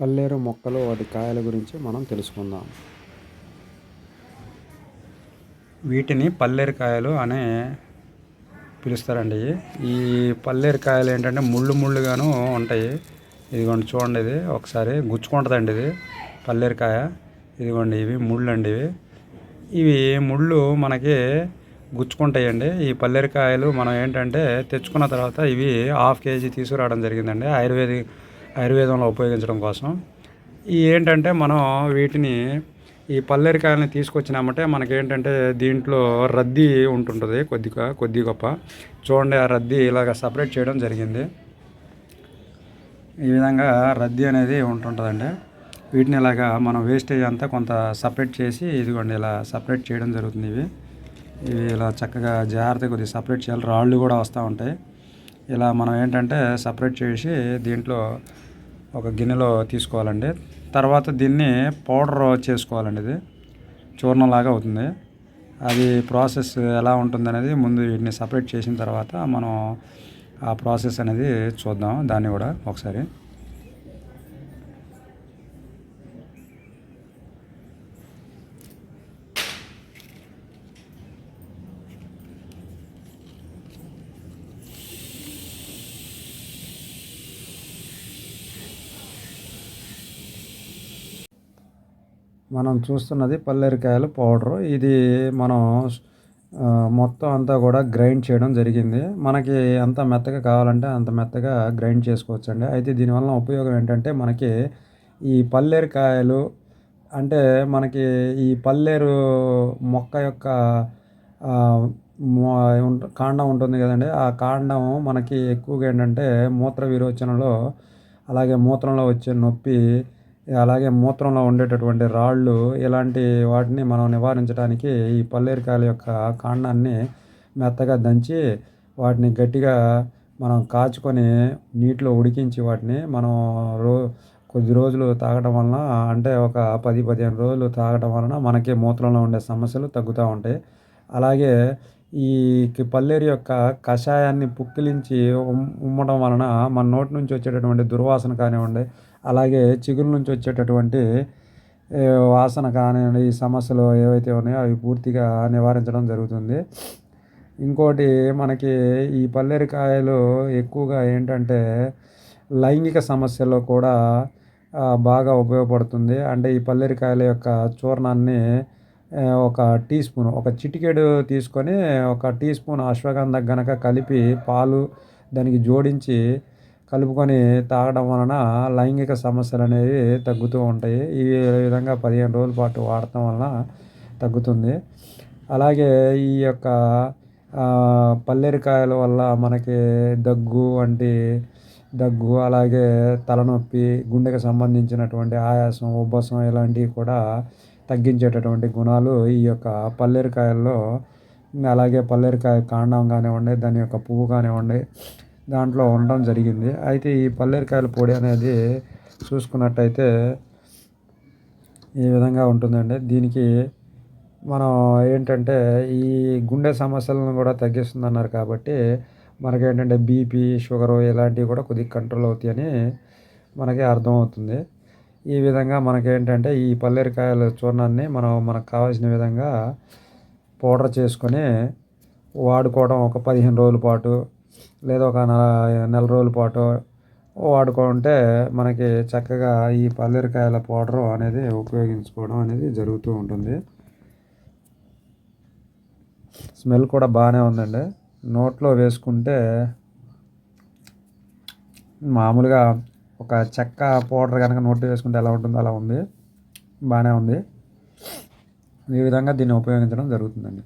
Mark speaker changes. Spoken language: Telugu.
Speaker 1: పల్లేరు మొక్కలు వాటి కాయల గురించి మనం తెలుసుకుందాం. వీటిని పల్లేరుకాయలు అనే పిలుస్తారండి. ఈ పల్లేరుకాయలు ఏంటంటే ముళ్ళు ముళ్ళుగాను ఉంటాయి. ఇదిగోండి చూడండి ఇది. ఒకసారి గుచ్చుకుంటుందండి ఇది. పల్లేరుకాయ ఇదిగోండి ఇవి ముళ్ళు అండి ఇవి. ఇవి ముళ్ళు మనకి గుచ్చుకుంటాయండి. ఈ పల్లేరుకాయలు మనం ఏంటంటే తెచ్చుకున్న తర్వాత ఇవి హాఫ్ కేజీ తీసుకురావడం జరిగిందండి. ఆయుర్వేదిక్ ఆయుర్వేదంలో ఉపయోగించడం కోసం. ఈ ఏంటంటే మనం వీటిని ఈ పల్లెరికాయలని తీసుకొచ్చినామంటే మనకేంటంటే దీంట్లో రద్దీ ఉంటుంటుంది కొద్దిగా కొద్ది గొప్ప. చూడండి ఆ రద్దీ ఇలాగ సపరేట్ చేయడం జరిగింది. ఈ విధంగా రద్దీ అనేది ఉంటుంటుందండి. వీటిని ఇలాగా మనం వేస్టేజ్ అంతా కొంత సపరేట్ చేసి ఇదిగోండి ఇలా సపరేట్ చేయడం జరుగుతుంది ఇవి. ఇవి ఇలా చక్కగా జాగ్రత్తగా కొద్దిగా సపరేట్ చేయాలి. రాళ్ళు కూడా వస్తూ ఉంటాయి. ఇలా మనం ఏంటంటే సపరేట్ చేసి దీంట్లో ఒక గిన్నెలో తీసుకోవాలండి. తర్వాత దీన్ని పౌడర్ చేసుకోవాలండి ఇది. చూర్ణంలాగా అవుతుంది. అది ప్రాసెస్ ఎలా ఉంటుంది అనేది ముందు వీటిని సపరేట్ చేసిన తర్వాత మనం ఆ ప్రాసెస్ అనేది చూద్దాం. దాన్ని కూడా ఒకసారి. మనం చూస్తున్నది పల్లేరికాయల పౌడరు. ఇది మనం మొత్తం అంతా కూడా గ్రైండ్ చేయడం జరిగింది. మనకి అంత మెత్తగా కావాలంటే అంత మెత్తగా గ్రైండ్ చేసుకోవచ్చు అండి అయితే దీనివల్ల ఉపయోగం ఏంటంటే మనకి ఈ పల్లేరుకాయలు అంటే మనకి ఈ పల్లేరు మొక్క యొక్క కాండం ఉంటుంది కదండి. ఆ కాండం మనకి ఎక్కువగా ఏంటంటే మూత్ర విరోచనలో అలాగే మూత్రంలో వచ్చే నొప్పి అలాగే మూత్రంలో ఉండేటటువంటి రాళ్ళు ఇలాంటి వాటిని మనం నివారించడానికి ఈ పల్లేరికాయల యొక్క కాండాన్ని మెత్తగా దంచి వాటిని గట్టిగా మనం కాచుకొని నీటిలో ఉడికించి వాటిని మనం రో కొద్ది రోజులు తాగడం వలన అంటే ఒక పది పదిహేను రోజులు తాగడం వలన మనకి మూత్రంలో ఉండే సమస్యలు తగ్గుతూ ఉంటాయి. అలాగే ఈ పల్లేరు యొక్క కషాయాన్ని పుక్కిలించి ఉమ్మడం వలన మన నోటి నుంచి వచ్చేటటువంటి దుర్వాసన కానివ్వండి అలాగే చిగురు నుంచి వచ్చేటటువంటి వాసన కానివ్వండి ఈ సమస్యలు ఏవైతే ఉన్నాయో అవి పూర్తిగా నివారించడం జరుగుతుంది. ఇంకోటి మనకి ఈ పల్లేరికాయలు ఎక్కువగా ఏంటంటే లైంగిక సమస్యల్లో కూడా బాగా ఉపయోగపడుతుంది. అంటే ఈ పల్లేరికాయల యొక్క చూర్ణాన్ని ఒక టీ స్పూన్ ఒక చిటికెడు తీసుకొని ఒక టీ స్పూన్ అశ్వగంధ గనక కలిపి పాలు దానికి జోడించి కలుపుకొని తాగడం వలన లైంగిక సమస్యలు అనేవి తగ్గుతూ ఉంటాయి. ఈ విధంగా పదిహేను రోజుల పాటు వాడటం వలన తగ్గుతుంది. అలాగే ఈ యొక్క పల్లేరికాయల వల్ల మనకి దగ్గు వంటి దగ్గు అలాగే తలనొప్పి గుండెకు సంబంధించినటువంటి ఆయాసం ఉబ్బసం ఇలాంటివి కూడా తగ్గించేటటువంటి గుణాలు ఈ యొక్క పల్లెరికాయల్లో అలాగే పల్లెరికాయ కాండం కానివ్వండి దాని యొక్క పువ్వు కానివ్వండి దాంట్లో ఉండడం జరిగింది. అయితే ఈ పల్లెరికాయల పొడి అనేది చూసుకున్నట్టయితే ఈ విధంగా ఉంటుందండి. దీనికి మనం ఏంటంటే ఈ గుండె సమస్యలను కూడా తగ్గిస్తుంది అన్నారు కాబట్టి మనకేంటంటే బీపీ షుగరు ఇలాంటివి కూడా కొద్దిగా కంట్రోల్ అవుతాయని మనకి అర్థమవుతుంది. ఈ విధంగా మనకేంటంటే ఈ పల్లెరికాయల చూర్ణాన్ని మనం మనకు కావాల్సిన విధంగా పౌడర్ చేసుకొని వాడుకోవడం ఒక పదిహేను రోజుల పాటు లేదా ఒక నెల రోజుల పాటు వాడుకుంటే మనకి చక్కగా ఈ పల్లీరకాయల పౌడరు అనేది ఉపయోగించుకోవడం అనేది జరుగుతూ ఉంటుంది. స్మెల్ కూడా బాగానే ఉందండి. నోట్లో వేసుకుంటే మామూలుగా ఒక చెక్క పౌడర్ కనుక నోట్లో వేసుకుంటే ఎలా ఉంటుందో అలా ఉంది. బాగానే ఉంది. ఈ విధంగా దీన్ని ఉపయోగించడం జరుగుతుందండి.